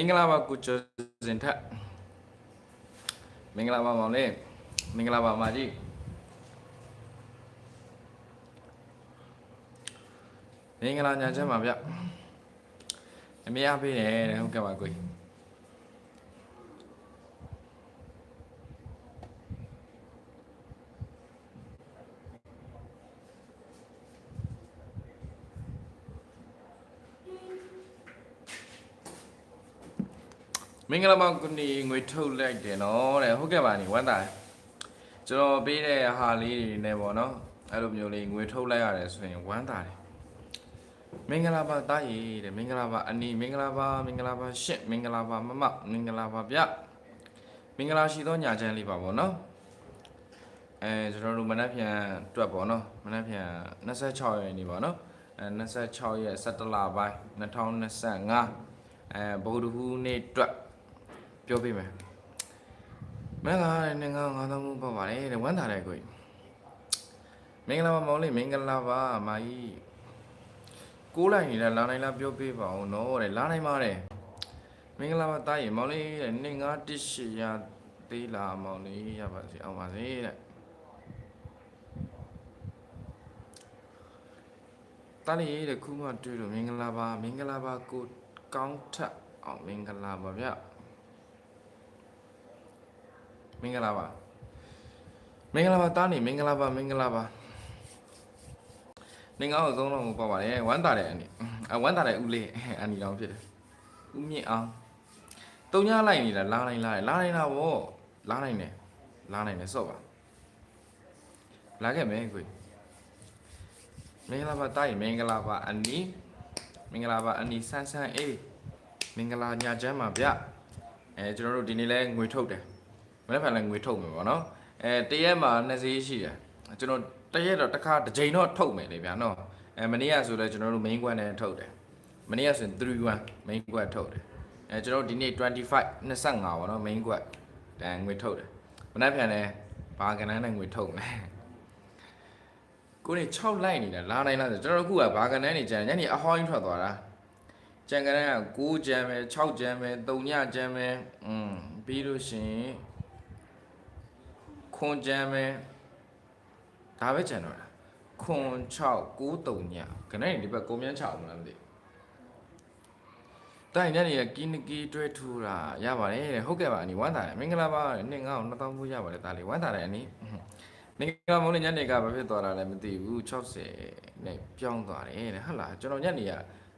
မင်္ဂလာပါကိုကျော်စင်ထက်မင်္ဂလာပါမောင်လေးမင်္ဂလာပါမာကြီးမင်္ဂလာညာချမ်းပါဗျအမေအားပေးတယ်တဲ့ဟုတ်ကဲ့ပါကိုကြီး င်္ဂလာပါကိုနီငွေထုတ်လိုက်တယ်နော်တဲ့ဟုတ်ကဲ့ပါနေဝမ်းသာတယ်ကျွန်တော်ပေးတဲ့ဟာလေးတွေနဲ့ပေါ့နော်အဲ့လိုမျိုးလေးငွေထုတ်လိုက်ရတယ်ဆိုရင်ဝမ်းသာတယ်မင်္ဂလာပါတားရည်တဲ့မင်္ဂလာပါအနီမင်္ဂလာပါမင်္ဂလာပါရှစ်မင်္ဂလာပါမမမင်္ဂလာပါဗျမင်္ဂလာရှိသောညာချမ်းလေးပါဗောနော်အဲကျွန်တော်တို့မနက်ဖြန်တွက်ဗောနော်မနက်ဖြန်26ရက်နေ့ဗောနော်အဲ26ရက်17လပိုင်း2025အဲဗုဒ္ဓဟူးနေ့တွက် ပြောပြမယ်မင်္ဂလာနဲ့ငါငါသောမှုပါပါတယ်တဲ့ဝမ်းသာတယ်ကိုကြီးမင်္ဂလာပါမောင်လေးမင်္ဂလာပါမာကြီးကိုးလိုက်နေတာလာနိုင်လားပြောပြပါအောင်နော်တဲ့လာနိုင်ပါတယ်မင်္ဂလာပါတားရေမောင်လေးတဲ့နေငါတရှိရသေးလားမောင်လေးရပါစေအောင်ပါစေတဲ့တားလေးတဲ့ခုမှတွေ့လို့မင်္ဂလာပါမင်္ဂလာပါကိုကောင်းထက်အောင်မင်္ဂလာပါဗျ မင်္ဂလာပါမင်္ဂလာပါတားနေမင်္ဂလာပါမင်္ဂလာပါနေငါ့ကိုသုံးလုံးပေါ့ပါတယ်ဝမ်းတာတဲ့အန်ဒီအဝမ်းတာတဲ့ဦးလေးအန်ဒီတောင်ဖြစ်တယ်ဦးမြင့်အောင်တုံညာလိုက်နေတာလာနိုင်လာတယ်လာနိုင်တာဗောလာနိုင်တယ်လာနိုင်တယ်စော့ပါလာခဲ့မယ်ကိုမင်္ဂလာပါတားရမင်္ဂလာပါအန်ဒီမင်္ဂလာပါအန်ဒီဆန်းဆန်းအေးမင်္ဂလာညာချမ်းပါဗျအဲကျွန်တော်တို့ဒီနေ့လဲငွေထုတ်တယ် မနေ့ကလည်းငွေထုတ်မယ်ဗောနော်အဲတရက်မှာနှစ်စီးရှိတယ်ကျွန်တော်တရက်တော့တစ်ခါတစ်ချိန်တော့ထုတ်မယ်လေဗျာနော်အဲမနေ့ကဆိုတော့ကျွန်တော်တို့ main quad နဲ့ထုတ်တယ်မနေ့ကဆိုရင်31 main quad ထုတ်တယ်အဲကျွန်တော်တို့ဒီနေ့25 25ပါတော့ main quad တန်ငွေထုတ်တယ်မနေ့ပြန်လဲဘာကနန်းနဲ့ငွေထုတ်မယ်ကိုနေ6လိုက်နေတာလာနိုင်လားဆိုကျွန်တော်တို့ခုကဘာကနန်းနေကြတယ်ညနေအဟောင်းကြီးထွက်သွားတာကြံကနန်းက9ကြံပဲ6ကြံပဲ3ညကြံပဲอืมပြီးလို့ရှိရင် ခွန်ကြံပဲဒါပဲကြံတော့တာခွန်6 9 3ညခဏနေဒီဘက်ကိုမြန်းချအောင်မလားမသိဘူးတိုင်ညနေကကီနကီတွဲထူတာရပါတယ်တဲ့ဟုတ်ကဲ့ပါအနီဝမ်းသာတယ်မင်္ဂလာပါတဲ့နှစ်ငါ့ကို2000ဘူးရပါတယ်ဒါလေးဝမ်းသာတယ်အနီနေကမုန်းလေးညနေကဘာဖြစ်သွားတာလဲမသိဘူး60နဲ့ပြောင်းသွားတယ်တဲ့ဟုတ်လားကျွန်တော်ညနေက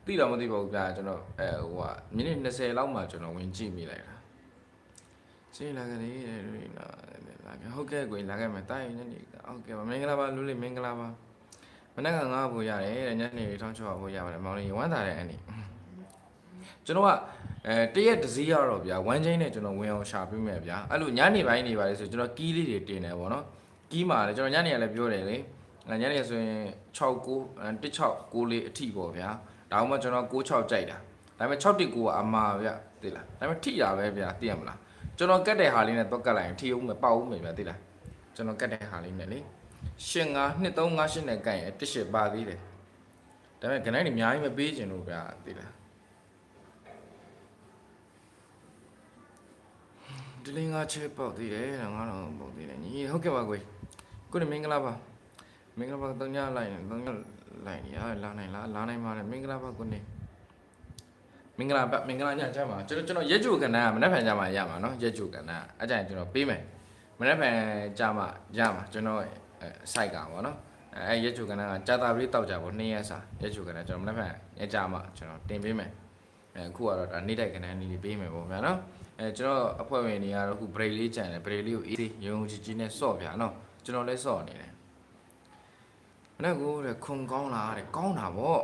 သိတော့မသိပါဘူးဗျာကျွန်တော်အဲဟိုကမိနစ်20လောက်မှကျွန်တော်ဝင်ကြည့်မိလိုက်တာရှင်းလာကြတယ်တဲ့လူတွေနော် လာခဲ့ဟုတ်ကဲ့ကိုလာခဲ့မယ်တာရင်ညနေဟုတ်ကဲ့ပါမင်္ဂလာပါလူလေးမင်္ဂလာပါမနေ့ကငါ့ဘူးရတယ်တဲ့ညနေထောင်းချောဘူးရပါတယ်မောင်လေးဝမ်းသာတယ်အန်ဒီကျွန်တော်ကအဲတရက်တစ်စီးရတော့ဗျာဝမ်းချင်းနဲ့ကျွန်တော်ဝင်အောင်ရှာပေးမယ်ဗျာအဲ့လိုညနေပိုင်းနေပါလေဆိုကျွန်တော်ကီးလေးတွေတင်တယ်ပေါ့နော်ကီးမှာလေကျွန်တော်ညနေကလည်းပြောတယ်လေညနေဆိုရင်6 9 16 6လေးအထိပေါ့ဗျာဒါမှမဟုတ်ကျွန်တော်6 6ကြိုက်တာဒါပေမဲ့6 1 9ကအမှားဗျာသိလားဒါပေမဲ့ထိတာပဲဗျာသိရမလား ကျွန်တော်ကတ်တဲ့ဟာလေးနဲ့တော့ကတ်လိုက်ရင်ထီအောင်မပေါက်ဦးမယ်ဗျာသိလားကျွန်တော်ကတ်တဲ့ဟာလေးနဲ့လေရှင်ငါနှစ်3 5 8နဲ့ကတ်ရင်တစ်ရှစ်ပါသေးတယ်ဒါပေမဲ့ခဏနေအများကြီးမပေးချင်လို့ဗျာသိလားဒီလေးငါချေပေါက်သေးတယ်ငါတော့ပေါက်သေးတယ်ညီဟုတ်ကဲ့ပါကိုကိုနေမင်္ဂလာပါမင်္ဂလာပါတောင်းညလိုက်နေတောင်းညလိုက်နေရလာနိုင်လားလာနိုင်ပါတယ်မင်္ဂလာပါကိုနေ မင်္ဂလာပါမင်္ဂလာညချမ်းပါကျွန်တော်ကျွန်တော်ရက်ကြိုကဏ္ဍကမနေ့ဖန်ကြမှာရမှာနော်ရက်ကြိုကဏ္ဍအဲ့ကြရင်ကျွန်တော်ပေးမယ်မနေ့ဖန်ကြမှာရမှာကျွန်တော်အဲ site ကပါနော်အဲရက်ကြိုကဏ္ဍကကြာတာပြီးတောက်ကြပါ2ရက်စာရက်ကြိုကဏ္ဍကျွန်တော်မနေ့ဖန်ရကြမှာကျွန်တော်တင်ပေးမယ်အဲအခုကတော့ဒါနေ့တိုက်ကဏ္ဍနည်းလေးပေးမယ်ပေါ့ဗျာနော်အဲကျွန်တော်အဖွဲ့ဝင်တွေကတော့အခု break လေးကြံတယ် break လေးကိုအေးသေးရုံကြည်ကြည်နဲ့စော့ဗျာနော်ကျွန်တော်လည်းစော့နေတယ်မနေ့ကတဲ့ခုံကောင်းလားတဲ့ကောင်းတာပေါ့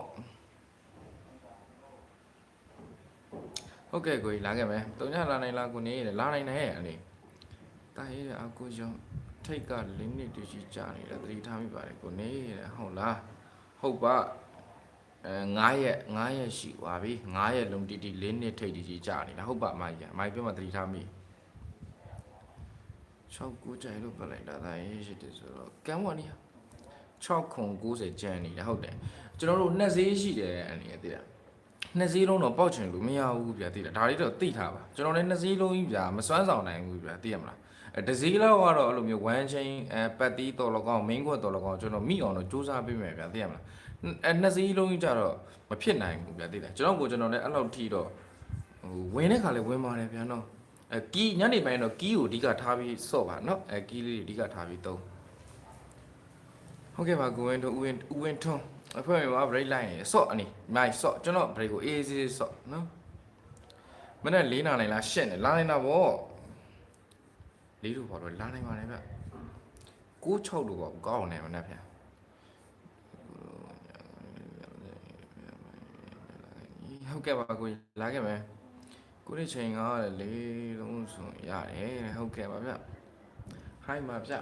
ဟုတ်ကဲ့ကိုကြီးလာခဲ့မယ်။တုံညလာနိုင်လားကိုနေရလာနိုင်တယ်အနေ။တာရေးတဲ့အကူကြောင့်ထိတ်ကလင်းနစ်တူရှိကြနေတာသတိထားမိပါတယ်ကိုနေရဟုတ်လား။ဟုတ်ပါအဲ9ရက်9ရက်ရှိသွားပြီ။9ရက်လုံးတီတီလင်းနစ်ထိတ်တီရှိကြနေတာဟုတ်ပါအမကြီး။အမကြီးပြောမှသတိထားမိ။6ကူကြိုင်လို့ပတ်လိုက်တာဒါရေးရှိတယ်ဆိုတော့ကမ်းဝနီ6ခု90ကျန်နေတာဟုတ်တယ်။ကျွန်တော်တို့နှစ်ဈေးရှိတယ်အနေနဲ့သိတာ။ နှစ်စည်းလုံးတော့ပေါက်ချင်လို့မရဘူးဗျာသိလားဒါလေးတော့သိထားပါကျွန်တော်လည်းနှစ်စည်းလုံးကြီးဗျာမစွမ်းဆောင်နိုင်ဘူးဗျာသိရမလားအဲတစ်စည်းလောက်ကတော့အဲ့လိုမျိုး one chain အဲပတ်တီးတော်လကောင် main ခွက်တော်လကောင်ကျွန်တော်မိအောင်တော့စူးစမ်းပေးမယ်ဗျာသိရမလားအဲနှစ်စည်းလုံးကြီးကြတော့မဖြစ်နိုင်ဘူးဗျာသိလားကျွန်တော်ကိုကျွန်တော်လည်းအဲ့လောက်ထိတော့ဟိုဝင်တဲ့ခါလည်းဝင်ပါတယ်ဗျာနော်အဲကီးညနေပိုင်းတော့ကီးကိုအဓိကထားပြီးစော့ပါနော်အဲကီးလေးအဓိကထားပြီးသုံးဟုတ်ကဲ့ပါကိုဝင်းတို့ဦးဝင်းဦးဝင်းထွန်း အဖွဲ့မှာ break လိုက်ရင်စော့အနေမိုက်စော့ကျွန်တော် break ကိုအေးအေးဆေးဆေးစော့နော်မနေ့၄နာရီလားရှစ်နေလာနေတာဗောလေးတို့ဘာလို့လာနိုင်ပါလဲဗျ6 6လို့ပေါ့ကောင်းနေမနေ့ဗျဟုတ်ကဲ့ပါကိုလာခဲ့မယ်ကိုဒီချိန်ကလေးလုံးဆိုရတယ်ဟုတ်ကဲ့ပါဗျဟိုင်းပါဗျ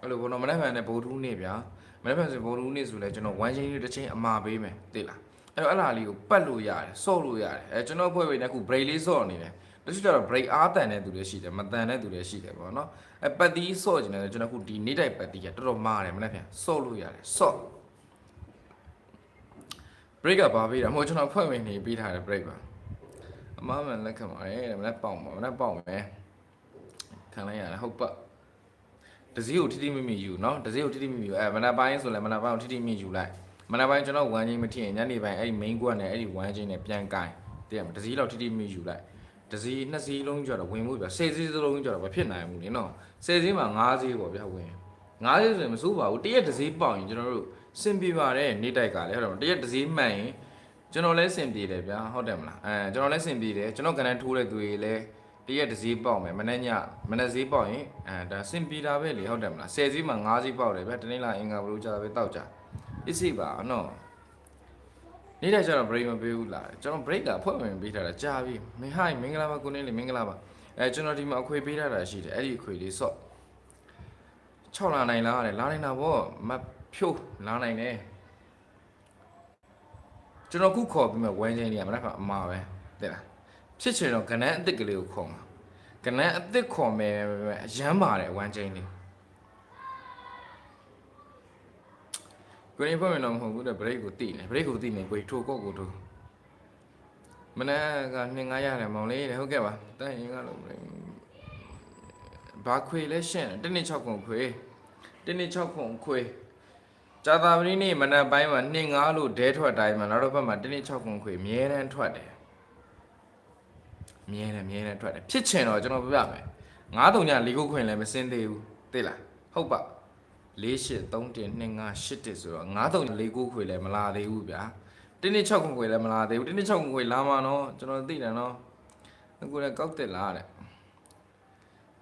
အဲ့လိုဘောနော်မနေ့ကလည်းဗိုလ်ထူးနေဗျာ မနေ့ကဆိုဗိုလ်ထူးနေဆိုလဲကျွန်တော်ဝမ်းချင်းလေးတစ်ချိန်အမာပေးမယ်သိလားအဲ့တော့အဲ့လာလေးကိုပတ်လို့ရတယ်စော့လို့ရတယ်အဲကျွန်တော်ဖွဲ့ပေးနေအခု break လေးစော့နေတယ်တချို့ကျတော့ break အားတန်တဲ့သူတွေရှိတယ်မတန်တဲ့သူတွေရှိတယ်ပေါ့နော်အဲပတ်တီးစော့ကျင်တယ်ကျွန်တော်အခုဒီနေ့တိုက်ပတ်တီးကတော်တော်မားတယ်မနေ့ကစော့လို့ရတယ်စော့ break ကဘာပေးတာမဟုတ်ကျွန်တော်ဖွဲ့ဝင်နေပေးထားတယ် break ပါအမမန်လက်ခံပါတယ်တဲ့မနေ့ပေါင်ပါမနေ့ပေါင်မယ်ခံလိုက်ရတယ်ဟုတ်ပါ ဒစီကိုထိထိမိမိယူနော်ဒစီကိုထိထိမိမိယူအဲမနက်ပိုင်းဆိုလဲမနက်ပိုင်းကိုထိထိမိမိယူလိုက်မနက်ပိုင်းကျွန်တော်ဝမ်းချင်းမထိရင်ညနေပိုင်းအဲ့ဒီ main ကွက်နဲ့အဲ့ဒီဝမ်းချင်းနဲ့ပြန်ကင်တည်ရမဒစီလောက်ထိထိမိမိယူလိုက်ဒစီနှစ်စီးလုံးကြတော့ဝင်မှုပြဆယ်စီးစလုံးကြတော့မဖြစ်နိုင်ဘူးလေနော်ဆယ်စီးမှာ၅စီးပေါ့ဗျာဝင်၅စီးဆိုရင်မစိုးပါဘူးတရက်ဒစီပေါင်ရင်ကျွန်တော်တို့စင်ပြပါတယ်နေတိုက်ကလည်းဟုတ်တယ်တရက်ဒစီမှန်ရင်ကျွန်တော်လည်းစင်ပြေတယ်ဗျာဟုတ်တယ်မလားအဲကျွန်တော်လည်းစင်ပြေတယ်ကျွန်တော်ကနန်းထိုးတဲ့သူတွေလည်း တရက်တစည်းပေါက်မယ်မနေ့ညမနေ့စည်းပေါက်ရင်အဲဒါစင်ပြေတာပဲလေဟုတ်တယ်မလားဆယ်စည်းမှာ၅စည်းပေါက်တယ်ဗျာတနေ့လာအင်္ဂါဘလို့ကြာပဲတောက်ကြအစ်စိပါနော်နေ့တိုင်းကျတော့ break မပေးဘူးလားကျွန်တော် break ကဖွဲ့ဝင်ပေးထားတာကြာပြီမင်းဟိုင်းမင်္ဂလာပါကိုနေလေမင်္ဂလာပါအဲကျွန်တော်ဒီမှာအခွေပေးထားတာရှိတယ်အဲ့ဒီအခွေလေးစော့6လာနိုင်လားတဲ့လာနိုင်တာဗောမဖြိုးလာနိုင်တယ်ကျွန်တော်ခုခေါ်ပြီးမှဝမ်းချင်းလေးကမနက်ကအမှားပဲတဲ့လား ဖြစ်ချင်တော့ကနန်းအစ်စ်ကလေးကိုခေါ်မှာကနန်းအစ်စ်ခေါ်မယ်အရမ်းပါတယ်ဝမ်းချင်းလေးကိုရင်ဖွဲ့မယ်တော့မဟုတ်ဘူးတဲ့ break ကိုတိနေ break ကိုတိနေကိုထိုးကော့ကိုထိုးမနက်ကနှင်ငါရတယ်မောင်လေးတဲ့ဟုတ်ကဲ့ပါတန်ရင်ကလို့ဘာခွေလဲရှင်းတယ်တနေ့6ခုခွေတနေ့6ခုခွေဇာတာပတိနေ့မနက်ပိုင်းမှာနှင်ငါလို့ဒဲထွက်တိုင်းမှာနောက်တော့ဘက်မှာတနေ့6ခုခွေအမြဲတမ်းထွက်တယ် မြဲတယ်မြဲတယ်ထွက်တယ်ဖြစ်ချင်တော့ကျွန်တော်ပြပြမယ်9တုံည၄ခုခွင်လည်းမစင်းသေးဘူးသိလားဟုတ်ပါ4 8 3 1 2 5 8တစ်ဆိုတော့9တုံ4ခုခွေလည်းမလာသေးဘူးဗျာတင်းနေ့6ခုခွေလည်းမလာသေးဘူးတင်းနေ့6ခုခွေလာမှာနော်ကျွန်တော်သိတယ်နော်အခုလည်းကောက်တက်လာတဲ့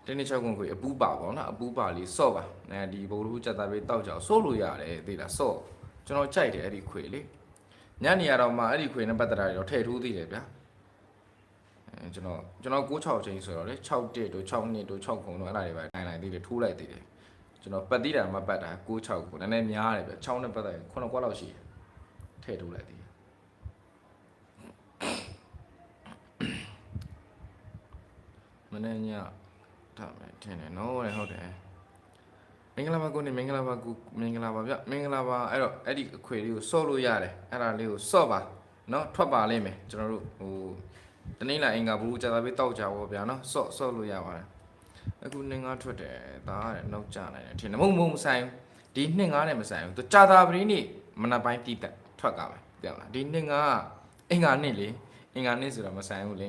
တင်းနေ့6ခုခွေအပူပါပေါ့နော်အပူပါလေးစော့ပါအဲဒီဘိုလ်လူကြက်သားပေးတောက်ကြအောင်စော့လို့ရတယ်သိလားစော့ကျွန်တော်ကြိုက်တယ်အဲ့ဒီခွေလေးညနေရတော့မှအဲ့ဒီခွေနဲ့ပတ်သက်တာတွေတော့ထည့်ထိုးသေးတယ်ဗျာအဲ ကျွန်တော်ကျွန်တော်96ချိန်ဆိုတော့လေ6တက်တို့6နှစ်တို့6ခုတို့အဲ့ဒါတွေပဲနိုင်နိုင်သေးတယ်ထိုးလိုက်သေးတယ်ကျွန်တော်ပတ်သေးတာမပတ်တာ96ခုနည်းနည်းများတယ်ဗျ6နဲ့ပတ်သက်ရင်9ကွက်လောက်ရှိတယ်ထည့်ထိုးလိုက်သေးတယ်မနေ့ညထားမယ်ထင်တယ်နော်တဲ့ဟုတ်တယ်မင်္ဂလာပါကိုနေမင်္ဂလာပါကိုမင်္ဂလာပါဗျမင်္ဂလာပါအဲ့တော့အဲ့ဒီအခွေလေးကိုစော့လို့ရတယ်အဲ့ဒါလေးကိုစော့ပါနော်ထွက်ပါလိမ့်မယ်ကျွန်တော်တို့ဟို တနေ့လာအင်္ဂါဘူးကြာတာပဲတောက်ကြပါဗျာနော်စော့စော့လို့ရပါတယ်အခုနှင်းငါထွက်တယ်ဒါကလည်းနောက်ကျနိုင်တယ်ထင်တယ်မဟုတ်မဟုတ်မဆိုင်ဘူးဒီနှင်းငါနဲ့မဆိုင်ဘူးသူကြာတာပရင်းနေမနက်ပိုင်းတိတက်ထွက်ကမယ်ပြန်လားဒီနှင်းငါကအင်္ဂါနေ့လေအင်္ဂါနေ့ဆိုတော့မဆိုင်ဘူးလေ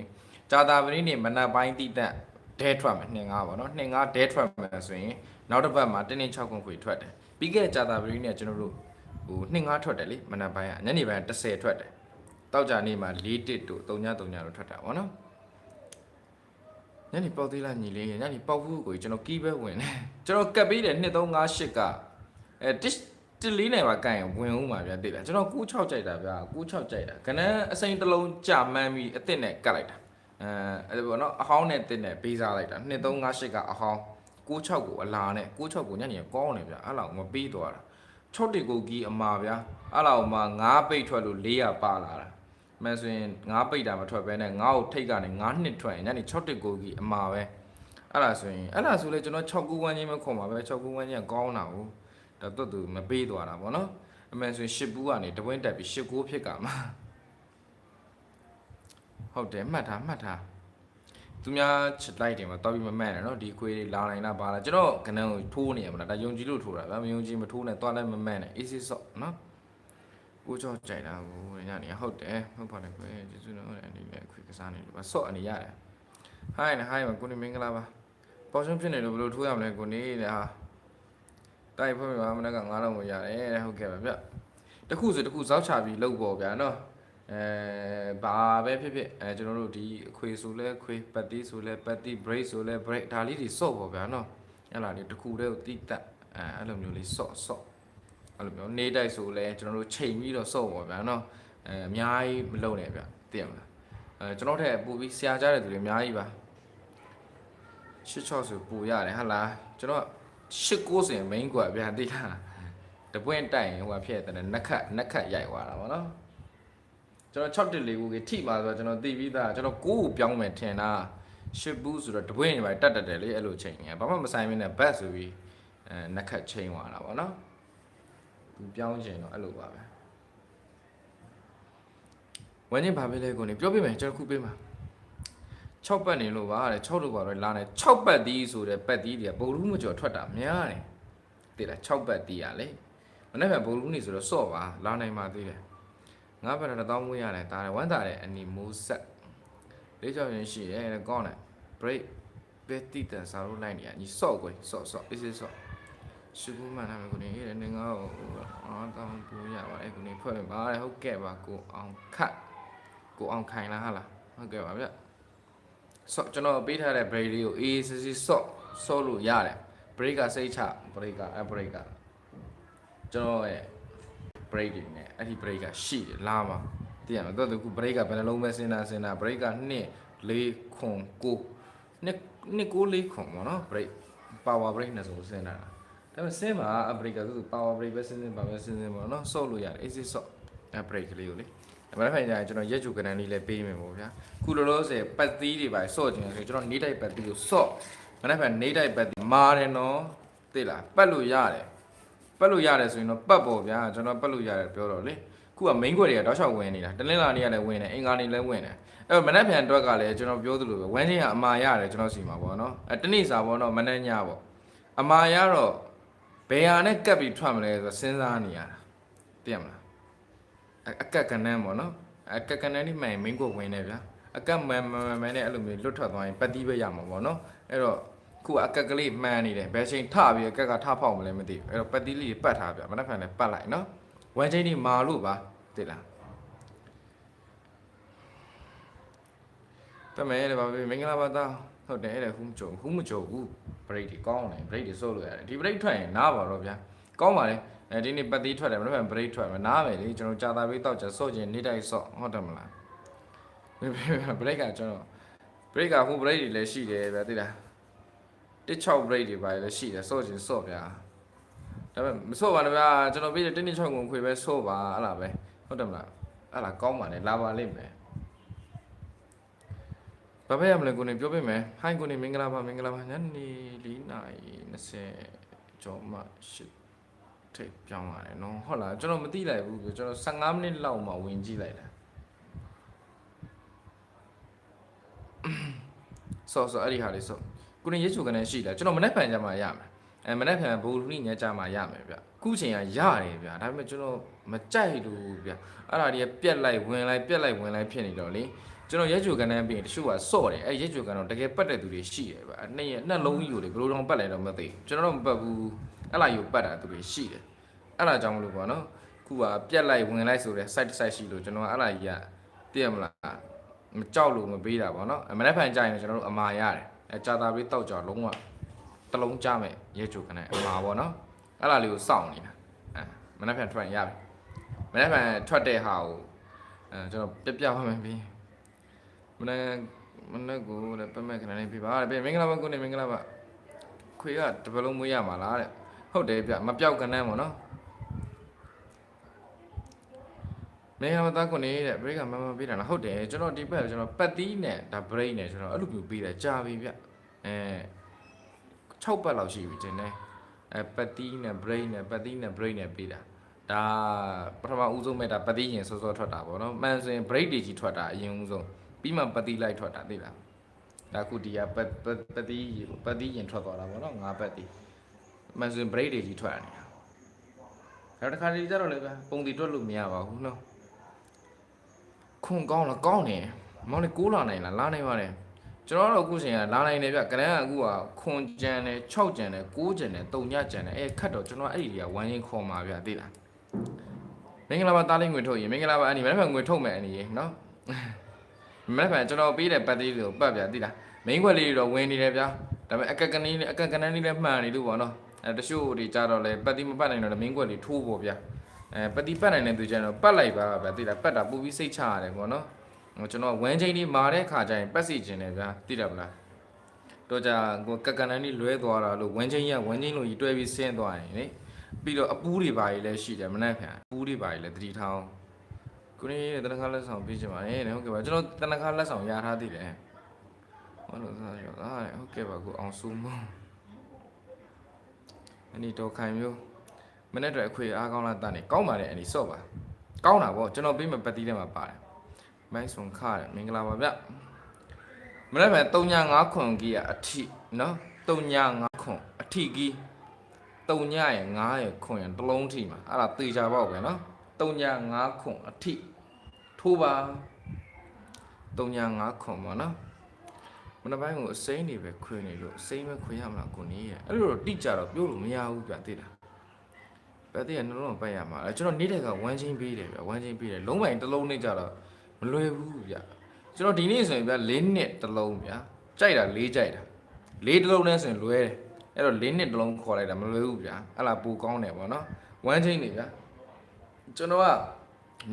ကြာတာပရင်းနေမနက်ပိုင်းတိတက်ဒဲထွက်မယ်နှင်းငါပေါ့နော်နှင်းငါဒဲထွက်မယ်ဆိုရင်နောက်တစ်ပတ်မှာတင်းတင်း6ခုခွေထွက်တယ်ပြီးခဲ့တဲ့ကြာတာပရင်းနေကျွန်တော်တို့ဟိုနှင်းငါထွက်တယ်လေမနက်ပိုင်းကညနေပိုင်း10ထွက်တယ် တောက်ကြနေ့မှာ4တစ်တို့3ည3ညတို့ထွက်တာပေါ့နော်ညနေပေါက်သေးလားညီလေးညနေပေါက်ဘူးကိုကျွန်တော်ကီးပဲဝင်တယ်ကျွန်တော်ကတ်ပေးတယ်2358ကအဲတစ်တစ်လေးနဲ့ပါကန်ရင်ဝင်ဦးမှာဗျာသိလားကျွန်တော်96ကြိုက်တာဗျာ96ကြိုက်တာခဏအစိမ်းတစ်လုံးကြာမှန်းပြီးအစ်စ်နဲ့ကတ်လိုက်တာအဲအဲ့ဘောနော်အဟောင်းနဲ့တစ်နဲ့ပေးစားလိုက်တာ2358ကအဟောင်း96ကိုအလာနဲ့96ကိုညနေကောင်းတယ်ဗျာအဲ့လောက်မပေးသွားတာ6တစ်ကိုကြီးအမာဗျာအဲ့လောက်မှ9ပိတ်ထွက်လို့400ပါလာတာ မဲဆိုရင်9ပိတ်တာမထွက်ဘဲနဲ့9ကိုထိတ်ကနေ9နှစ်ထွက်ရင်ညနေ6တစ်ကိုကြီးအမာပဲအဲ့ဒါဆိုရင်အဲ့ဒါဆိုလေကျွန်တော်6ကူဝန်းချင်းမခွန်ပါပဲ6ကူဝန်းချင်းကောင်းတာကိုဒါတော့သူမပေးသွားတာဗောနော်အမှန်ဆိုရင်10ဘူးကနေတဝင်းတက်ပြီး10ကိုဖြစ်ကမှာဟုတ်တယ်မှတ်ထားမှတ်ထားသူများချက်လိုက်တယ်မှာတော်ပြီးမမှန်နဲ့နော်ဒီခွေးတွေလာနိုင်လားပါလားကျွန်တော်ကနန်းကိုထိုးနေရမလားဒါယုံကြည်လို့ထိုးတာဗျာမယုံကြည်မထိုးနဲ့သွားလိုက်မမှန်နဲ့ easy shot နော် ကိုချောကြိုက်တာကိုညနေဟုတ်တယ်ဟုတ်ပါတယ်ခွေးကျေးဇူးတော်အနေနဲ့ခွေးကစားနေလို့ပါဆော့အနေရတယ်ဟိုင်းဟိုင်းမှာကိုနေမင်္ဂလာပါပေါ်ရှင်းဖြစ်နေလို့ဘယ်လိုထိုးရမလဲကိုနေလေဟာတိုက်ဖွဲ့မှာမနေ့က9လုံးကိုရတယ်တဲ့ဟုတ်ကဲ့ပါဗျတခုဆိုတခုဇောက်ချပြီးလောက်ပေါ်ဗျာနော်အဲဘာပဲဖြစ်ဖြစ်အဲကျွန်တော်တို့ဒီအခွေဆိုလဲခွေပတ်တီးဆိုလဲပတ်တီး break ဆိုလဲ break ဒါလေးတွေစော့ပေါ့ဗျာနော်အဲ့လားလေတစ်ခုတည်းကိုတိတက်အဲအဲ့လိုမျိုးလေးစော့စော့ အဲ့လိုမျိုးနေတိုက်ဆိုလဲကျွန်တော်တို့ချိန်ပြီးတော့စော့ပါဗျာနော်အဲအများကြီးမလုပ်နဲ့ဗျာသိရမလားအဲကျွန်တော်ထက်ပိုပြီးဆရာကြားတဲ့သူတွေအများကြီးပါချစ်ချော့ဆိုပူရတယ်ဟာလားကျွန်တော်ရှစ်ကိုးစင် main ကွာဗျာသိလားတပွင့်တိုင်ဟိုကဖြစ်တဲ့နက်ခတ်နက်ခတ်ရိုက်သွားတာဗောနော်ကျွန်တော်6တက်လေးကိုထိပါဆိုတော့ကျွန်တော်သိပြီးသားကျွန်တော်ကိုးကိုပြောင်းမယ်ထင်တာရှစ်ဘူးဆိုတော့တပွင့်နေပါတတ်တတ်တယ်လေအဲ့လိုချိန်နေဘာမှမဆိုင်မင်းနဲ့ဘတ်ဆိုပြီးအဲနက်ခတ်ချိန်သွားတာဗောနော် သူပြောင်းချိန်တော့အဲ့လိုပါပဲဝင်းချင်းဘာပဲလဲကိုနေပြောပြမယ်ကျွန်တော်ခုပေးမှာ6ပတ်နေလို့ပါတဲ့6လို့ပါတော့လာနေ6ပတ်သီးဆိုတဲ့ပတ်သီးတွေကဘုံလူးမကျော်ထွက်တာများတယ်သိလား6ပတ်သီးရလေမနေ့ကဘုံလူးနေဆိုတော့စော့ပါလာနိုင်ပါသေးတယ်ငါဘယ်တော့တောင်းမွေးရတယ်ဒါလည်းဝမ်းသာတဲ့အနီမိုးဆက်လေးချောင်းရင်ရှိရဲတဲ့ကောင်းတယ် break ပဲတိတန်စာလို့လိုက်နေရညီဆော့ကွယ်ဆော့ဆော့အေးစေးဆော့ ရှိဘူးမှန်တယ်ကိုနေရဲနေငါ့ကိုအော်တောင်းပူရပါတယ်ကိုနေဖွဲ့ပါလေဟုတ်ကဲ့ပါကိုအောင်ခတ်ကိုအောင်ခိုင်လားဟာလားဟုတ်ကဲ့ပါဗျဆော့ကျွန်တော်ပေးထားတဲ့ break လေးကိုအေးစေးစေးဆော့ဆော့လို့ရတယ် break ကစိတ်ချ break ကအ break ကကျွန်တော်ရဲ့ break တွေနဲ့အဲ့ဒီ break ကရှိတယ်လာမှာသိရမှာတော့သူ break ကဘယ်နှလုံးပဲစဉ်းစားစဉ်းစား break က2 4ခွန်9နှစ်နှစ်9 4ခွန်ပေါ့နော် break power break နဲ့ဆိုစဉ်းစားတာ ဒါပေမဲ့စဉ်းမှာအ break ကသူ power break ပဲစဉ်းစဉ်းပါပဲစဉ်းစဉ်းပေါ့နော်ဆော့လို့ရတယ် easy ဆော့အ break ကလေးကိုလေဒါမှမဟုတ်ရင်ကျွန်တော်ရက်ကျူကနန်းလေးလည်းပေးမယ်ပေါ့ဗျာခုလောလောဆယ်ပတ်သီးတွေပါဆော့ခြင်းဆိုကျွန်တော်နေတိုက်ပတ်သီးကိုဆော့မနေ့ကနေတိုက်ပတ်သီးမာတယ်နော်သိလားပတ်လို့ရတယ်ပတ်လို့ရတယ်ဆိုရင်တော့ပတ်ပေါ့ဗျာကျွန်တော်ပတ်လို့ရတယ်ပြောတော့လေခုက main ခွက်တွေကတောက်လျှောက်ဝင်နေတာတလင်းလာနေရလည်းဝင်တယ်အင်္ဂါနေလည်းဝင်တယ်အဲ့တော့မနက်ဖြန်အတွက်ကလည်းကျွန်တော်ပြောသလိုပဲဝမ်းချင်းကအမာရတယ်ကျွန်တော်စီမှာပေါ့နော်အဲတနေ့စာပေါ့နော်မနေ့ညပေါ့အမာရတော့ ဘယ်ဟာနဲ့ကပ်ပြီးထွက်မလဲဆိုတော့စဉ်းစားနေရတာသိရမလားအအကက်ကနန်းပေါ့နော်အကက်ကနန်းนี่မှန်ရင် main ခွက်ဝင်တယ်ဗျာအကက်မှန်မှန်မှန်မှန်နဲ့အဲ့လိုမျိုးလွတ်ထွက်သွားရင်ပတ်တီးပဲရမှာပေါ့နော်အဲ့တော့ခုအကက်ကလေးမှန်းနေတယ်ဘယ်ချိန်ထပြီးအကက်ကထဖောက်မလဲမသိဘူးအဲ့တော့ပတ်တီးလေးပတ်ထားပြမနေ့ကလည်းပတ်လိုက်နော်ဝမ်းချိန်ဒီမာလို့ပါသိလားတမဲလေပါပဲမင်္ဂလာပါသား ဟုတ်တယ်အဲ့ဒါဟူးမကြုံဟူးမကြုံဘူး break တွေကောင်းတယ် break တွေစိုးလို့ရတယ်ဒီ break ထွက်ရင်နားပါတော့ဗျာကောင်းပါလေအဲဒီနေ့ပတ်တီးထွက်တယ်မနေ့က break ထွက်မယ်နားမယ်လေကျွန်တော်ကြာတာပေးတော့ကျစော့ခြင်းနေတိုင်းစော့ဟုတ်တယ်မလား break ကကျွန်တော် break ကဟို break တွေလည်းရှိတယ်ဗျာသိလား16 break တွေပါလည်းရှိတယ်စော့ခြင်းစော့ဗျာဒါပေမဲ့မစော့ပါနဲ့ဗျာကျွန်တော်ပြီးတဲ့တင်းတင်းချောင်းကုန်ခွေပဲစော့ပါအဲ့လားပဲဟုတ်တယ်မလားအဲ့လားကောင်းပါလေလာပါလိမ့်မယ် ဘာပဲရမလဲကိုနေပြောပြမယ်ဟိုင်းကိုနေမင်္ဂလာပါမင်္ဂလာပါညနေ4နာရီ20ကျော်မှ8ထိပ်ပြောင်းလာတယ်နော်ဟုတ်လားကျွန်တော်မသိလိုက်ဘူးကျွန်တော်15မိနစ်လောက်မှဝင်ကြည့်လိုက်တာစော့စော့အဲ့ဒီဟာလေးစော့ကိုနေရေချိုကနေရှိလားကျွန်တော်မနေ့ဖန်ကြမှာရမယ်အဲမနေ့ဖန်ဘူလူနီညကြမှာရမယ်ဗျအခုချိန်ကရတယ်ဗျဒါပေမဲ့ကျွန်တော်မကြိုက်လို့ဗျအဲ့ဒါတွေကပြက်လိုက်ဝင်လိုက်ပြက်လိုက်ဝင်လိုက်ဖြစ်နေတော့လေ ကျွန်တော်ရဲချိုကနေပြီးတချို့ကစော့တယ်အဲရဲချိုကန်တော့တကယ်ပတ်တဲ့သူတွေရှိတယ်ဗျအဲ့နှစ်ရက်နှစ်လုံးကြီးကိုလေဘယ်လိုတောင်ပတ်လဲတော့မသိဘူးကျွန်တော်တော့မပတ်ဘူးအဲ့လာယူပတ်တာသူတွေရှိတယ်အဲ့လာကြောင့်မလို့ပေါ့နော်ခုကပြက်လိုက်ဝင်လိုက်ဆိုတဲ့ site site ရှိလို့ကျွန်တော်ကအဲ့လာကြီးကသိရမလားမကြောက်လို့မပေးတာပေါ့နော်အမနေ့ဖန်ကြရင်ကျွန်တော်တို့အမာရတယ်အဲကြာတာပြီးတောက်ကြလုံးဝတစ်လုံးကြမယ်ရဲချိုခနဲ့အမှာပေါ့နော်အဲ့လာလေးကိုစောင့်နေတာအဲမနေ့ပြန်ထွက်ရင်ရပြီမနေ့ပြန်ထွက်တဲ့ဟာကိုအဲကျွန်တော်ပြပြပါမယ်ပြီး မနေ့မနေ့ကိုလည်းပတ်မဲ့ခဏလေးပြပါတဲ့ပြီးမင်္ဂလာပါကိုနေမင်္ဂလာပါခွေကတစ်ပလုံးမွေးရမှာလားတဲ့ဟုတ်တယ်ပြမပြောက်ကနန်းပေါ့နော်မင်္ဂလာပါသားကိုနေတဲ့ break ကမမပေးတာလားဟုတ်တယ်ကျွန်တော်ဒီဘက်ကျွန်တော်ပတ်တီးနဲ့ဒါ break နဲ့ကျွန်တော်အဲ့လိုမျိုးပေးတယ်ကြာပြီဗျအဲ6ပတ်လောက်ရှိပြီကျင်တယ်အဲပတ်တီးနဲ့ break နဲ့ပတ်တီးနဲ့ break နဲ့ပေးတာဒါပထမဦးဆုံးမဲ့ဒါပတ်တီးရင်စောစောထွက်တာပေါ့နော်မှန်ဆိုရင် break တွေကြီးထွက်တာအရင်ဦးဆုံး ပြီးပြီးမှပတိလိုက်ထွက်တာသိလားဒါခုဒီကပပပတိပတိရင်ထွက်သွားတာပေါ့နော်ငါပတိမန်စင် break တွေကြီးထွက်နေတာဒါတစ်ခါတည်းကျတော့လည်းဗျာပုံတီတွက်လို့မရပါဘူးနော်ခွန်ကောင်းလားကောင်းတယ်မောင်လေးကိုးလာနိုင်လားလာနိုင်ပါတယ်ကျွန်တော်တို့အခုချိန်ကလာနိုင်တယ်ဗျကနန်းကအခုကခွန်ကြံတယ်6ကြံတယ်9ကြံတယ်3ညကြံတယ်အဲခတ်တော့ကျွန်တော်အဲ့ဒီကဝမ်းရင်ခေါ်มาဗျသိလားမင်္ဂလာပါတားလေးငွေထုတ်ရင်မင်္ဂလာပါအန်ဒီမနေ့ကငွေထုတ်မယ်အန်ဒီရေနော် မနေ့ကကျွန်တော်ပေးတဲ့ပတ်သေးတွေကိုပတ်ပြသိလားမိန်းခွက်လေးတွေတော့ဝင်နေတယ်ဗျာဒါပေမဲ့အကက်ကနည်းအကက်ကနန်းလေးလည်းမှန်နေလို့ပေါ့နော်အဲတချို့တွေကြတော့လေပတ်တိမပတ်နိုင်တော့လည်းမိန်းခွက်လေးထိုးပေါ့ဗျာအဲပတ်တိပတ်နိုင်တဲ့သူကျတော့ပတ်လိုက်ပါဗျာသိလားပတ်တာပူပြီးစိတ်ချရတယ်ပေါ့နော်ဟိုကျွန်တော်ဝမ်းချင်းလေးမာတဲ့ခါကျရင်ပတ်စီခြင်းတယ်ဗျာသိတယ်ဗလားတော့ကြကိုကက်ကနန်းလေးလွဲသွားတာလို့ဝမ်းချင်းရဝမ်းချင်းလို့ကြီးတွဲပြီးဆင်းသွားရင်လေပြီးတော့အပူးတွေပါကြီးလည်းရှိတယ်မနေ့ကပူးတွေပါကြီးလည်းတတိထောင်း ကိုနေတနခါလက်ဆောင်ပေးချင်ပါတယ်တဲ့ဟုတ်ကဲ့ပါကျွန်တော်တနခါလက်ဆောင်ရထားသေးတယ်ဟုတ်လို့ဆိုတော့အာဟုတ်ကဲ့ပါကိုအောင်စုမအနီတော့ခိုင်မျိုးမနေ့တော့အခွေအားကောင်းလာတတ်နေကောင်းပါတယ်အနီစော့ပါကောင်းတာဗောကျွန်တော်ပေးမဲ့ပတ်တီးထဲမှာပါတယ်မိုင်းဆွန်ခါတယ်မင်္ဂလာပါဗျမနေ့က395ခွန်ကြီးကအထိနော်395ခွန်အထိကြီး3ညရဲ့9ရဲ့ခွန်ရဲ့တစ်လုံးထိမှာအဲ့ဒါသေချာပေါ့ပဲနော် 395ခွန်အထိထိုးပါ395ခွန်ပေါ့နော်မနေ့ပိုင်းကိုအစိမ့်နေပဲခွေနေလို့အစိမ့်ပဲခွေရမလားကိုနေရဲ့အဲ့လိုတော့တိကြတော့ပြောလို့မရဘူးပြသိလားပဲတည်းကနှလုံးပတ်ရမှာအဲ့ကျွန်တော်နေတဲ့ကဝမ်းချင်းပေးတယ်ဗျဝမ်းချင်းပေးတယ်လုံးပိုင်တစ်လုံးနဲ့ကြတော့မလွယ်ဘူးဗျကျွန်တော်ဒီနေ့ဆိုရင်ဗျ၄နှစ်တစ်လုံးဗျကြိုက်တာ၄ကြိုက်တာ၄တစ်လုံးနဲ့ဆိုရင်လွယ်တယ်အဲ့တော့၄နှစ်တစ်လုံးခေါ်လိုက်တာမလွယ်ဘူးဗျအဲ့လားပူကောင်းတယ်ပေါ့နော်ဝမ်းချင်းနေဗျ ကျွန်တော်က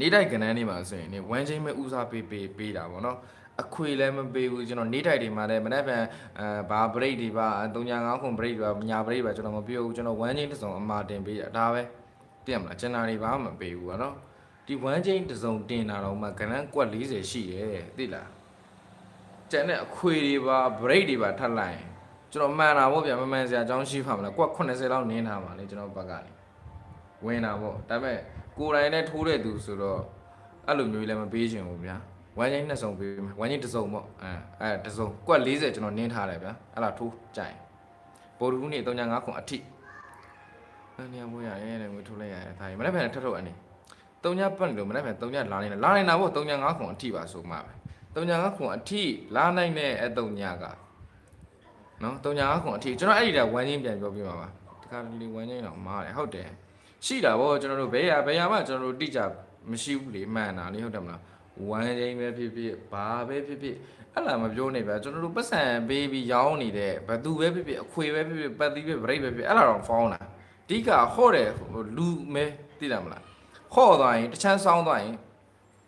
နေတိုက်ကနန်းနေမှာဆိုရင်နေဝမ်းချင်းမဲ့ဦးစားပေးပေးပေးတာဗောနော်အခွေလည်းမပေးဘူးကျွန်တော်နေတိုက်တွေမှာလည်းမနေ့ကအဲဘာ break တွေပါ305ခွန် break တွေပါညာ break ပါကျွန်တော်မပြောဘူးကျွန်တော်ဝမ်းချင်းတစ်စုံအမာတင်ပေးတာဒါပဲသိရမလားကျွန်တော်တွေဘာမှမပေးဘူးဗောနော်ဒီဝမ်းချင်းတစ်စုံတင်တာတော့မှကနန်းကွက်40ရှိတယ်သိလားကျန်တဲ့အခွေတွေပါ break တွေပါထပ်လိုက်ရင်ကျွန်တော်မှန်တာဗောဗျာမမှန်စရာအကြောင်းရှိပါမလားကွက်80လောက်နင်းထားပါလေကျွန်တော်ဘက်ကလေဝင်တာပေါ့ဒါပေမဲ့ ကိုယ်တိုင်နဲ့ထိုးတဲ့သူဆိုတော့အဲ့လိုမျိုးလည်းမပေးချင်ဘူးဗျာဝမ်းချင်းနှစ်စုံပေးမယ်ဝမ်းချင်းတစ်စုံပေါ့အဲအဲတစ်စုံကွက်40ကျွန်တော်နင်းထားတယ်ဗျာအဲ့လားထိုးကြိုင်ပေါ်တူနေ35ခွန်အထိအဲ့နေရာမိုးရတယ်တဲ့ငွေထိုးလိုက်ရတယ်ဒါကြီးမနေ့ကထပ်ထုတ်အနေ3ညပတ်နေလို့မနေ့က3ညလာနေတာလာနေတာပေါ့35ခွန်အထိပါဆိုမှပဲ35ခွန်အထိလာနိုင်တဲ့အ3ညကနော်35ခွန်အထိကျွန်တော်အဲ့ဒီတည်းဝမ်းချင်းပြန်ပြောပြပါပါဒီကလေးဝမ်းချင်းတော့မားတယ်ဟုတ်တယ် ရှိတာဗောကျွန်တော်တို့ဘယ်ရဘယ်ရမှကျွန်တော်တို့တိကျမရှိဘူးလေမှန်တာလေဟုတ်တယ်မလားဝမ်းချင်းပဲဖြစ်ဖြစ်ဘာပဲဖြစ်ဖြစ်အဲ့လာမပြောနေဗျာကျွန်တော်တို့ပတ်စံပေးပြီးရောင်းနေတဲ့ဘသူပဲဖြစ်ဖြစ်အခွေပဲဖြစ်ဖြစ်ပတ်သီးပဲဗရိတ်ပဲဖြစ်အဲ့လာတော့ဖောင်းတာအဓိကဟော့တယ်ဟိုလူမဲသိတယ်မလားဟော့သွားရင်တစ်ချမ်းဆောင်းသွားရင်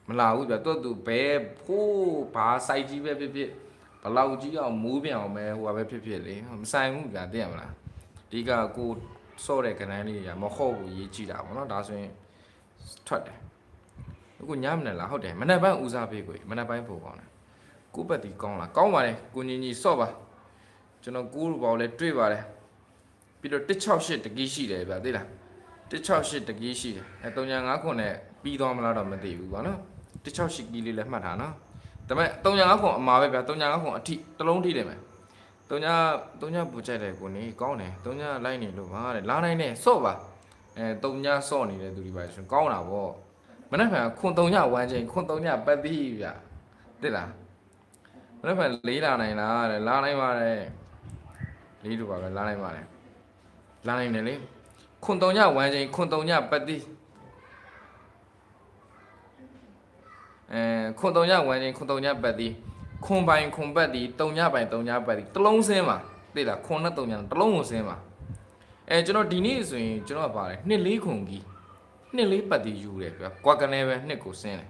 မလာဘူးဗျာတွတ်သူဘဲဖိုးဘာစိုက်ကြီးပဲဖြစ်ဖြစ်ဘလောက်ကြီးအောင်မူးပြန်အောင်ပဲဟိုပါပဲဖြစ်ဖြစ်လေမဆိုင်ဘူးဗျာသိရမလားအဓိကကို ဆော့တဲ့ကနန်းလေးတွေကမဟုတ်ဘူးရေးကြည့်တာပေါ့နော်ဒါဆိုရင်ထွက်တယ်အခုညမနဲ့လားဟုတ်တယ်မနေ့ပိုင်းဦးစားပေးကိုမနေ့ပိုင်းပို့ကောင်းတယ်ကိုပတ်တီကောင်းလားကောင်းပါတယ်ကိုညီညီဆော့ပါကျွန်တော်ကိုလိုပေါ့လဲတွေ့ပါတယ်ပြီးတော့168တကီးရှိတယ်ဗျသိလား168တကီးရှိတယ်အဲ305ခွန်နဲ့ပြီးသွားမလားတော့မသိဘူးပေါ့နော်168ကီးလေးလည်းမှတ်ထားနော်ဒါပေမဲ့305ခွန်အမှာပဲဗျ305ခွန်အထိတစ်လုံးထိတယ်မယ် တုံညာတုံညာပူကြိုက်တယ်ကိုနေကောင်းတယ်တုံညာလိုက်နေလို့ပါတဲ့လာနိုင်တယ်စော့ပါအဲတုံညာစော့နေတဲ့သူတွေပါဆိုရင်ကောင်းတာဗောမနေ့ကခွန်တုံညာဝမ်းချင်းခွန်တုံညာပတ်သီးဗျတိလားမနေ့ကလေးလာနိုင်လားတဲ့လာနိုင်ပါတယ်လေးတို့ပါပဲလာနိုင်ပါတယ်လာနိုင်တယ်လေခွန်တုံညာဝမ်းချင်းခွန်တုံညာပတ်သီးအဲခွန်တုံညာဝမ်းချင်းခွန်တုံညာပတ်သီး ခွန်ပိုင်ခွန်ပတ်ဒီတုံညပိုင်တုံညပတ်ဒီတစ်လုံးစင်းပါသိလားခွန်နဲ့တုံညတစ်လုံးကိုစင်းပါအဲကျွန်တော်ဒီနေ့ဆိုရင်ကျွန်တော်ကပါတယ်နှစ်လေးခွန်ကြီးနှစ်လေးပတ်ဒီယူတယ်ဗျာကွာကနေပဲနှစ်ကိုစင်းတယ်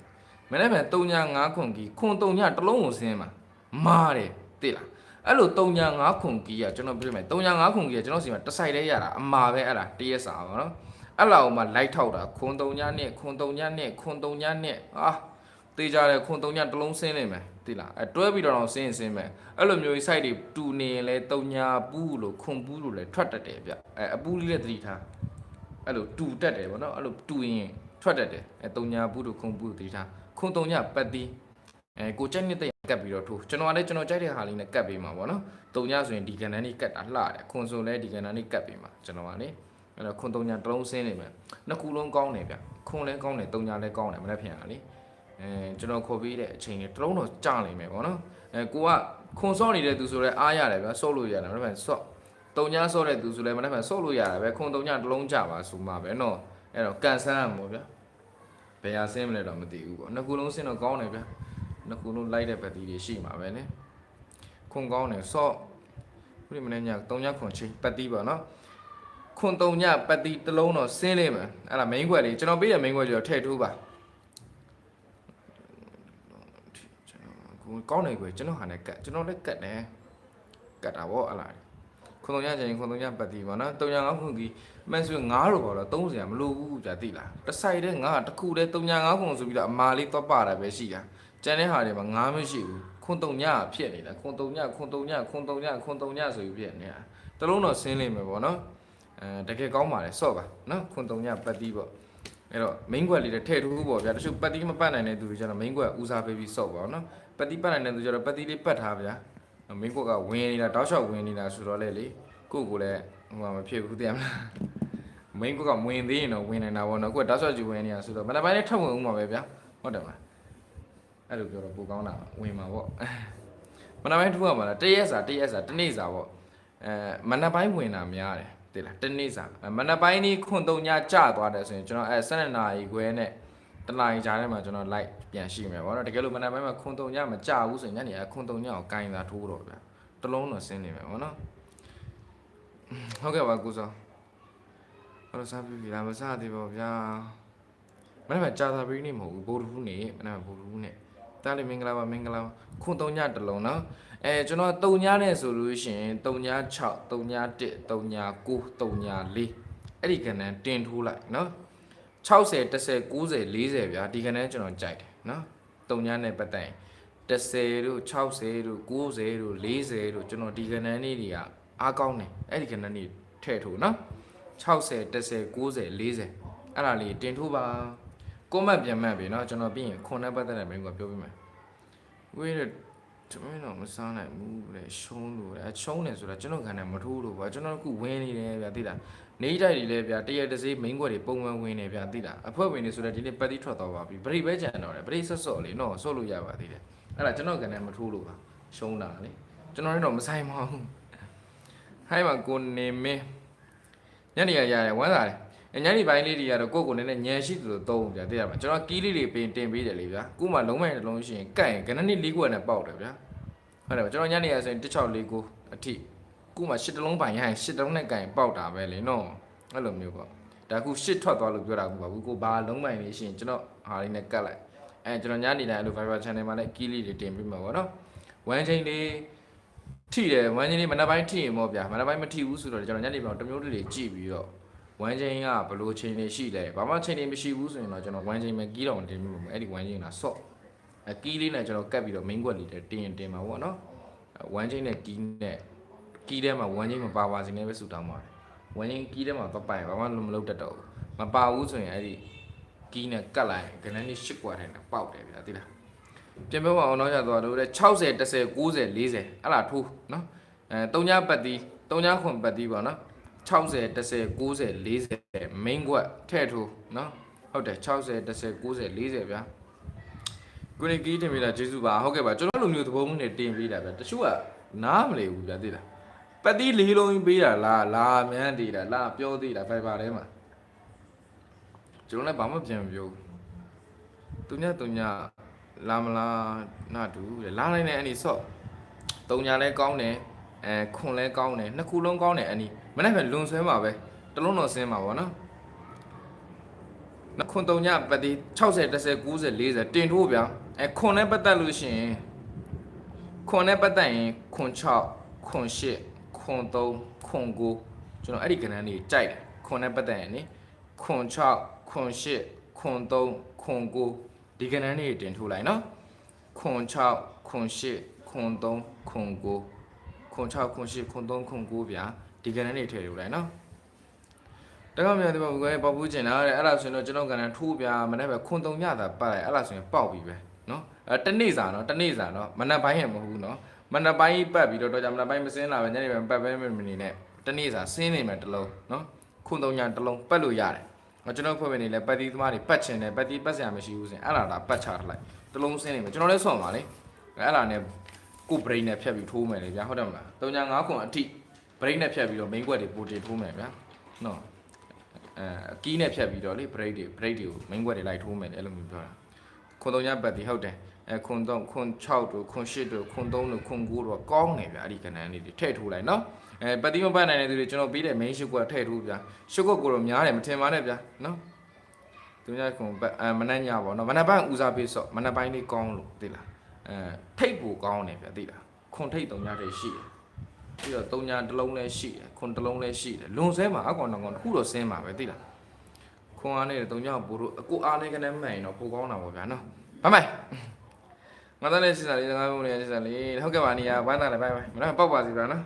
မနေ့ကတုံညငါးခွန်ကြီးခွန်တုံညတစ်လုံးကိုစင်းပါမားတယ်သိလားအဲ့လိုတုံညငါးခွန်ကြီးကကျွန်တော်ပြောမယ်တုံညငါးခွန်ကြီးကကျွန်တော်စီမှာတစ်ဆိုင်တည်းရတာအမာပဲအဲ့ဒါတရက်စာပါနော်အဲ့လောက်မှလိုက်ထောက်တာခွန်တုံညနဲ့ခွန်တုံညနဲ့ခွန်တုံညနဲ့အာတေးကြတယ်ခွန်တုံညတစ်လုံးစင်းနေမယ် သိလားအဲတွဲပြီးတော့ဆင်းရင်ဆင်းမယ်အဲ့လိုမျိုး site တွေတူနေရင်လဲတုံညာပူးလို့ခွန်ပူးလို့လဲထွက်တတ်တယ်ဗျအဲအပူးလေးလည်းသတိထားအဲ့လိုတူတက်တယ်ဗောနော်အဲ့လိုတူရင်ထွက်တတ်တယ်အဲတုံညာပူးလို့ခွန်ပူးလို့သတိထားခွန်တုံညာပတ်သီးအဲကိုကြိုက်နေတဲ့ကတ်ပြီးတော့ထိုးကျွန်တော်ကလည်းကျွန်တော်ကြိုက်တဲ့ဟာလေးနဲ့ကတ်ပေးမှာပေါ့နော်တုံညဆိုရင်ဒီကန်တန်းလေးကတ်တာလှတယ်ခွန်ဆိုလည်းဒီကန်တန်းလေးကတ်ပေးမှာကျွန်တော်ကလေအဲ့တော့ခွန်တုံညတစ်လုံးစင်းနေမယ်နှစ်ခုလုံးကောင်းတယ်ဗျခွန်လည်းကောင်းတယ်တုံညလည်းကောင်းတယ်မနေ့ဖြန်ကလေ အဲကျွန်တော်ခေါ်ပြီးတဲ့အချိန်လေးတစ်လုံးတော့ကြာနေမယ်ပေါ့နော်အဲကိုကခွန်စော့နေတဲ့သူဆိုလည်းအားရတယ်ဗျစော့လို့ရတယ်မနေ့ဖြန်စော့တုံညစော့တဲ့သူဆိုလည်းမနေ့ဖြန်စော့လို့ရတယ်ပဲခွန်တုံညတစ်လုံးကြာပါဆိုမှပဲနော်အဲ့တော့ကန်ဆန်းရမို့ဗျဘယ်ဟာဆင်းမလဲတော့မသိဘူးပေါ့နှစ်ခုလုံးဆင်းတော့ကောင်းတယ်ဗျနှစ်ခုလုံးလိုက်တဲ့ပတ်တီးတွေရှိမှာပဲလေခွန်ကောင်းတယ်ဆော့ခုဒီမနေ့ည3ညခွန်ချင်းပတ်တီးပါနော်ခွန်3ညပတ်တီးတစ်လုံးတော့ဆင်းလိမ့်မယ်အဲ့ဒါ main ခွက်လေးကျွန်တော်ပေးတဲ့ main ခွက်ကျတော့ထည့်ထိုးပါ ကျွန်တော်ကောင်းတယ်ကွယ်ကျွန်တော်ဟာနဲ့ကတ်ကျွန်တော်လည်းကတ်တယ်ကတ်တာဗောအဲ့လားခွန်3ညချင်းခွန်3ညပတ်တီးပါနော်3ည5ခွန်ဒီမန်ဆို9လို့ပေါ့တော့30မလို့ဘူးကြာသိလားတစ်ဆိုင်တဲ့9တစ်ခုတည်း3ည5ခွန်ဆိုပြီးတော့အမာလေးသွားပါတာပဲရှိတာကျန်တဲ့ဟာတွေမှာငားမရှိဘူးခွန်တုံညဖြစ်နေတာခွန်တုံညခွန်တုံညခွန်တုံညခွန်တုံညဆိုပြီးဖြစ်နေတာတလုံးတော့ဆင်းလိမ့်မယ်ပေါ့နော်အဲတကယ်ကောင်းပါလေစော့ပါနော်ခွန်တုံညပတ်တီးပေါ့အဲ့တော့ main ကွက်လေးတွေထည့်ထိုးပေါ့ဗျာတချို့ပတ်တီးမပတ်နိုင်တဲ့သူတွေကျတော့ main ကွက်ဦးစားပေးပြီးစော့ပါနော် ပတ်တီးပတ်နိုင်တဲ့သူကျတော့ပတ်တီးလေးပတ်ထားဗျာ main ကွက်ကဝင်နေတာတောက်လျှောက်ဝင်နေတာဆိုတော့လေလေကိုယ့်ကိုယ်လည်းဟိုမှာမဖြစ်ဘူးသိရမလား main ကွက်ကဝင်သေးရင်တော့ဝင်နေတာပေါ့နော်ကိုယ်တောက်လျှောက်ကြည့်ဝင်နေတာဆိုတော့မနက်ပိုင်းလေးထပ်ဝင်ဦးမှာပဲဗျာဟုတ်တယ်မလားအဲ့လိုပြောတော့ပိုကောင်းတာဝင်မှာပေါ့မနက်ပိုင်းထူရမှာလားတရက်စာတရက်စာတနေ့စာပေါ့အဲမနက်ပိုင်းဝင်တာများတယ်သိလားတနေ့စာအဲမနက်ပိုင်းនេះခွန်တုံညကျသွားတယ်ဆိုရင်ကျွန်တော်အဲ7နာရီခွဲနဲ့ တနာရီကြားထဲမှာကျွန်တော် live ပြန်ရှိမယ်ပေါ့နော်တကယ်လို့မနက်ပိုင်းမှာခွန်တုံညမကျဘူးဆိုရင်ညနေအဲခွန်တုံညကိုကင်သာထိုးတော့ဗျာတလုံးတော့ဆင်းနေမယ်ပေါ့နော်ဟုတ်ကဲ့ပါကိုစောဟုတ်လို့စားပြီလားမစားသေးပါဘူးဗျာမနေ့ကကြာသာပြီးနေမဟုတ်ဘူးဘိုးတူးနေမနေ့ကဘိုးတူးနေတားလေးမင်္ဂလာပါမင်္ဂလာပါခွန်3ညတစ်လုံးနော်အဲကျွန်တော်3ညနဲ့ဆိုလို့ရှိရင်3ည6 3ည1 3ည9 3ည4အဲ့ဒီကဏ္ဍတင်ထိုးလိုက်နော် 60 10 90 40ဗျာဒီကနေ့ကျွန်တော်ကြိုက်တယ်နော်တုံညာနဲ့ပတ်သက်ရင်10တို့60တို့90တို့40တို့ကျွန်တော်ဒီကဏ္ဍလေးတွေကအားကောင်းတယ်အဲ့ဒီကဏ္ဍလေးထည့်ထို့နော်60 10 90 40အဲ့ဒါလေးတင်ထို့ပါကိုမတ်ပြန်မှတ်ပြီနော်ကျွန်တော်ပြီးရင်ခွန်နဲ့ပတ်သက်တဲ့မိန်းကပြောပြမယ်ဝေးတဲ့ကျွန်တော်တော့မစားနိုင်ဘူးလေရှုံးလို့လေရှုံးတယ်ဆိုတော့ကျွန်တော်ခံနိုင်မထိုးလို့ပါကျွန်တော်ကဝင်းနေတယ်ဗျာသိလား နေတိုက်တွေလည်းဗျာတရက်တစ်စေးမင်းကွက်တွေပုံမှန်ဝင်နေဗျာသိလားအဖွဲဝင်နေဆိုတော့ဒီနေ့ပတ်တိထွက်သွားပါပြီဗရိတ်ပဲကြံတော့တယ်ဗရိတ်ဆော့ဆော့လေးနော်ဆော့လို့ရပါသေးတယ်အဲ့ဒါကျွန်တော်ခံတယ်မထိုးလို့ပါရှုံးတာလေကျွန်တော်လည်းတော့မဆိုင်ပါဘူးဟိုင်းမှာကိုနေမင်းညနေရရတယ်ဝမ်းသာတယ်အညနေပိုင်းလေးတွေကတော့ကိုယ့်ကိုယ်နဲ့ညံရှိသလိုသုံးဗျာသိရမှာကျွန်တော်ကီးလေးတွေပင်တင်ပေးတယ်လေဗျာခုမှလုံးမိုင်တစ်လုံးရှိရင်ကတ်ရင်ခဏနည်းလေးခုနဲ့ပေါက်တယ်ဗျာဟုတ်တယ်ဗျာကျွန်တော်ညနေရဆိုရင်1649အထိ ခုမှ10တလုံးပိုင်ရရင်10တလုံးနဲ့ကတ်ရင်ပေါက်တာပဲလေနော်အဲ့လိုမျိုးပေါ့ဒါခု10ထွက်သွားလို့ပြောတာကူပါဘူးကိုဘာလုံးမိုင်လေးရှိရင်ကျွန်တော်ဟာလေးနဲ့ကတ်လိုက်အဲကျွန်တော်ညနေတိုင်းအဲ့လို Viber channel မှာလည်းကီးလေးတွေတင်ပေးမှာပေါ့နော်ဝမ်းချင်းလေးထိတယ်ဝမ်းချင်းလေးမနက်ပိုင်းထိရင်ပေါ့ဗျာမနက်ပိုင်းမထိဘူးဆိုတော့ကျွန်တော်ညနေပိုင်းတစ်မျိုးလေးကြည့်ပြီးတော့ဝမ်းချင်းကဘလို့ချင်းနေရှိလဲဘာမှချင်းနေမရှိဘူးဆိုရင်တော့ကျွန်တော်ဝမ်းချင်းပဲကီးတော့တင်ပြီးမှာအဲ့ဒီဝမ်းချင်းကဆော့အကီးလေးနဲ့ကျွန်တော်ကတ်ပြီးတော့ main ကွက်လေးတင်တင်တင်မှာပေါ့နော်ဝမ်းချင်းနဲ့ကီးနဲ့ ကီးထဲမှာဝမ်းချင်းမပါပါစေနဲ့ပဲဆုတောင်းပါတယ်ဝမ်းချင်းကီးထဲမှာသွားပိုင်ဘာမှလုံးမလုပ်တတ်တော့ဘူးမပါဘူးဆိုရင်အဲ့ဒီကီးနဲ့ကတ်လိုက်ဂနန်းလေး၈ကွာထိုင်တာပေါက်တယ်ဗျာသိလားပြင်ပမှာအောင်တော့ရသွားတော့တဲ့60 30 90 40အဲ့လားထိုးနော်အဲတုံးညပတ်တီးတုံးညခွန်ပတ်တီးပေါ့နော်60 30 90 40 main ကွက်ထဲ့ထိုးနော်ဟုတ်တယ်60 30 90 40ဗျာကိုနေကီးတင်ပေးတာကျေးဇူးပါဟုတ်ကဲ့ပါကျွန်တော်လူမျိုးသဘောမျိုးနဲ့တင်ပေးတာဗျာတချို့ကနားမလည်ဘူးဗျာသိလား ပတ်တိလေးလုံးပေးတာလားလာမြန်းတည်တာလားပြောသေးတာ Viber ထဲမှာကျွန်တော်လည်းဘာမှပြန်မပြောဘူးသူညသူညလာမလားနာတူတဲ့လာနိုင်တဲ့အနီဆော့တုံညာလဲကောင်းတယ်အဲခွန်လဲကောင်းတယ်နှစ်ခုလုံးကောင်းတယ်အနီမနေ့ကလွန်ဆွဲမှာပဲတလုံးတော့ဆင်းမှာပေါ့နော်နှစ်ခွန်တုံညပတ်တိ60 10 90 40တင်ထိုးဗျာအဲခွန်နဲ့ပတ်သက်လို့ရှိရင်ခွန်နဲ့ပတ်သက်ရင်ခွန်6ခွန်8 ခွန်3ခွန်9ကျွန်တော်အဲ့ဒီကဏ္ဍလေးကြိုက်တယ်ခွန်နဲ့ပတ်သက်ရင်နိခွန်6ခွန်8ခွန်3ခွန်9ဒီကဏ္ဍလေးတင်ထိုးလိုက်နော်ခွန်6ခွန်8ခွန်3ခွန်9ခွန်6ခွန်8ခွန်3ခွန်9ဗျာဒီကဏ္ဍလေးထည့်ထိုးလိုက်နော်တကောက်မြန်ဒီမှာကိုယ်ပေါက်ဘူးကျင်တာတဲ့အဲ့ဒါဆိုရင်တော့ကျွန်တော်ကဏ္ဍထိုးပြမနေ့ပဲခွန်3ညတာပတ်လိုက်အဲ့ဒါဆိုရင်ပေါက်ပြီပဲနော်အဲတနေ့စာနော်တနေ့စာနော်မနက်ပိုင်းရမဟုတ်ဘူးနော် မနက်ပိုင်းပတ်ပြီးတော့တော့ကြမနက်ပိုင်းမစင်းလာပဲညနေပိုင်းပတ်ပဲမနေနဲ့တနေ့စာစင်းနေမယ်တစ်လုံးနော်ခုံသုံးညာတစ်လုံးပတ်လို့ရတယ်ငါကျွန်တော်ဖွဲ့ပဲနေလဲပတ်တီးသမားတွေပတ်ချင်တယ်ပတ်တီးပတ်စရာမရှိဘူးစင်အဲ့လာတာပတ်ချထားလိုက်တစ်လုံးစင်းနေမယ်ကျွန်တော်လည်းဆွမ်းပါလေအဲ့လာနဲ့ကို brain နဲ့ဖြတ်ပြီးထိုးမယ်လေဗျာဟုတ်တယ်မလားသုံးညာ၅ခုအထိ brain နဲ့ဖြတ်ပြီးတော့ main ကွက်တွေပိုတင်ထိုးမယ်ဗျာနော်အဲအကီးနဲ့ဖြတ်ပြီးတော့လေ break တွေ break တွေကို main ကွက်တွေလိုက်ထိုးမယ်လေအဲ့လိုမျိုးပြောတာခွန်သုံးညပတ်တီဟုတ်တယ် အဲခွန်သုံးခွန်6တို့ခွန်8တို့ခွန်3တို့ခွန်9တို့ကောင်းတယ်ဗျာအဲ့ဒီကဏ္ဍလေးတွေထည့်ထိုးလိုက်နော်အဲပတ်တီမပတ်နိုင်တဲ့သူတွေကျွန်တော်ပြီးတဲ့ main ရှုပ်ကွက်ထည့်ထိုးဗျာရှုပ်ကွက်ကိုတော့များတယ်မထင်ပါနဲ့ဗျာနော်သူများခွန်ပတ်အဲမနှက်ညပါနော်မနှက်ပိုင်းဦးစားပေးစော့မနှက်ပိုင်းလေးကောင်းလို့သိလားအဲထိတ်ပူကောင်းတယ်ဗျာသိလားခွန်ထိတ်သုံးညထိတ်ရှိတယ်ပြီးတော့သုံးညတစ်လုံးလည်းရှိတယ်ခွန်တစ်လုံးလည်းရှိတယ်လွန်ဆဲမှာအကောင်တော့ကောင်တစ်ခုတော့ဆင်းမှာပဲသိလားခွန်အားနဲ့တုံကြောင့်ပို့လို့အကိုအားနဲ့ကနေမှန်ရင်တော့ပိုကောင်းတာပေါ့ဗျာနော်ဘာမိုင် ငါသားလေးစစ်စားလေးငါဘုံလေးစစ်စားလေးဟုတ်ကဲ့ပါနေရဝမ်းသာလည်းဘိုင်ဘိုင်မနော်ပောက်ပါစီဗျာနော်